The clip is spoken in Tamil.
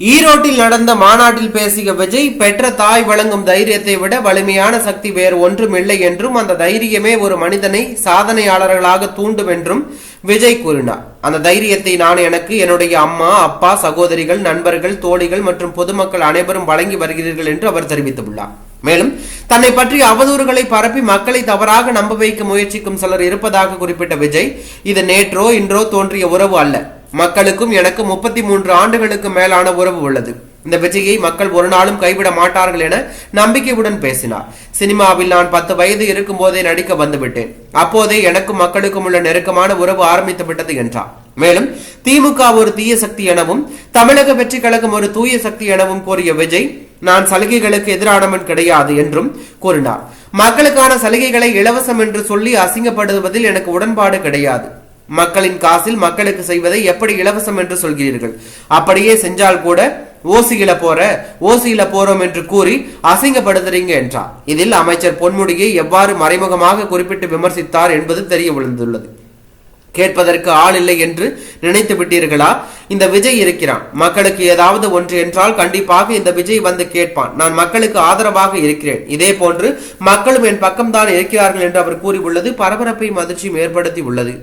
ஈரோட்டில் நடந்த மாநாட்டில் பேசிய விஜய் பெற்ற தாய் வழங்கும் தைரியத்தை விட வலிமையான சக்தி வேறு ஒன்றும் இல்லை என்றும் அந்த தைரியமே ஒரு மனிதனை சாதனையாளர்களாக தூண்டும் என்றும் விஜய் கூறினார். அந்த தைரியத்தை நான் எனக்கு என்னுடைய அம்மா அப்பா சகோதரிகள் நண்பர்கள் தோழிகள் மற்றும் பொதுமக்கள் அனைவரும் வழங்கி வருகிறீர்கள் என்று அவர் தெரிவித்துள்ளார். மேலும் தன்னை பற்றிய அவதூறுகளை பரப்பி மக்களை தவறாக நம்ப வைக்க முயற்சிக்கும் சிலர் இருப்பதாக குறிப்பிட்ட விஜய் இது நேற்றோ இன்றோ தோன்றிய உறவு அல்ல. மக்களுக்கும் எனக்கு முப்பத்தி மூன்று ஆண்டுகளுக்கு மேலான உறவு உள்ளது. இந்த விஜயை மக்கள் ஒரு நாளும் கைவிட மாட்டார்கள் என நம்பிக்கையுடன் பேசினார். சினிமாவில் நான் பத்து வயது இருக்கும் போதே நடிக்க வந்துவிட்டேன். அப்போதே எனக்கும் மக்களுக்கும் உள்ள நெருக்கமான உறவு ஆரம்பித்து விட்டது என்றார். மேலும் திமுக ஒரு தீய சக்தி எனவும் தமிழக வெற்றி கழகம் ஒரு தூய சக்தி எனவும் கூறிய விஜய் நான் சலுகைகளுக்கு எதிரானவன் கிடையாது என்றும் கூறினார். மக்களுக்கான சலுகைகளை இலவசம் என்று சொல்லி அசிங்கப்படுவதில் எனக்கு உடன்பாடு கிடையாது. மக்களின் காசில் மக்களுக்கு செய்வதை எப்படி இலவசம் என்று சொல்கிறீர்கள்? அப்படியே செஞ்சால் கூட ஓசியில போற ஓசியில போறோம் என்று கூறி அசிங்கப்படுத்துறீங்க என்றார் இதில் அமைச்சர் பொன்முடியை எவ்வாறு மறைமுகமாக குறிப்பிட்டு விமர்சித்தார் என்பது தெரிய விழுந்துள்ளது. கேட்பதற்கு ஆள் இல்லை என்று நினைத்து விட்டீர்களா? இந்த விஜய் இருக்கிறான். மக்களுக்கு ஏதாவது ஒன்று என்றால் கண்டிப்பாக இந்த விஜய் வந்து கேட்பான். நான் மக்களுக்கு ஆதரவாக இருக்கிறேன். இதே போன்று மக்களும் என் பக்கம்தான் இருக்கிறார்கள் என்று அவர் கூறியுள்ளது. பரபரப்பையும் அதிர்ச்சியும் ஏற்படுத்தி உள்ளது.